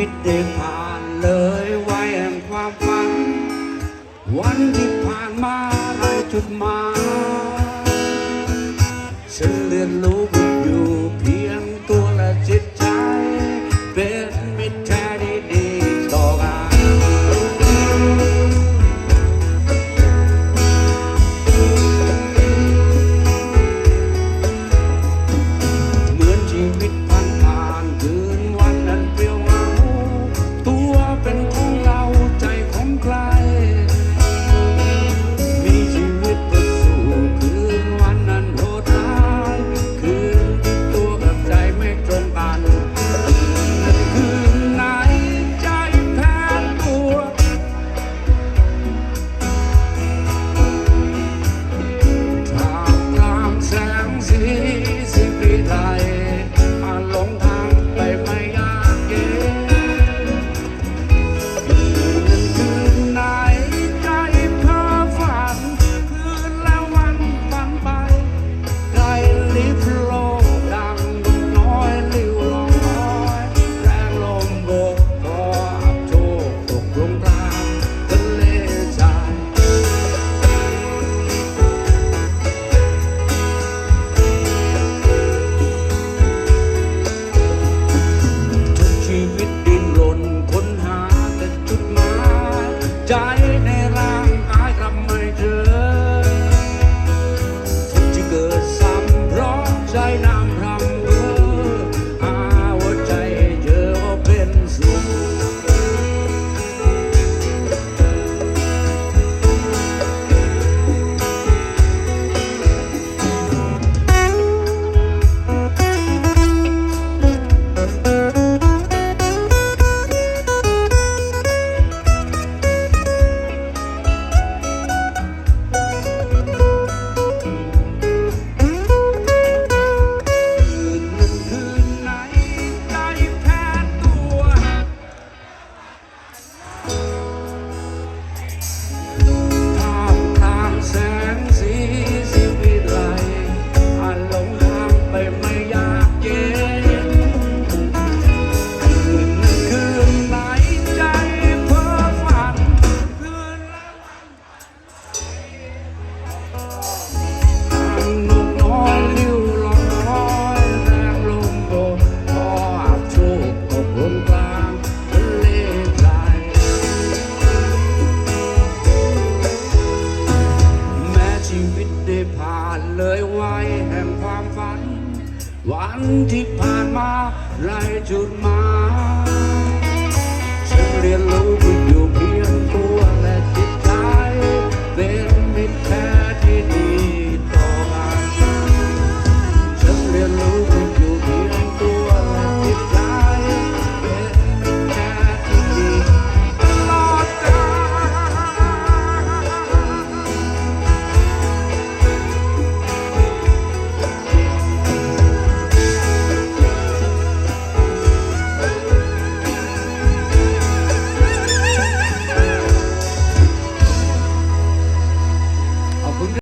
วิตได้ผ่านเลยไวัแห่งความฝัน วันที่ผ่านมาไรจุดมา วันที่ผ่านมาไรจุดมาฉันเรียนรู้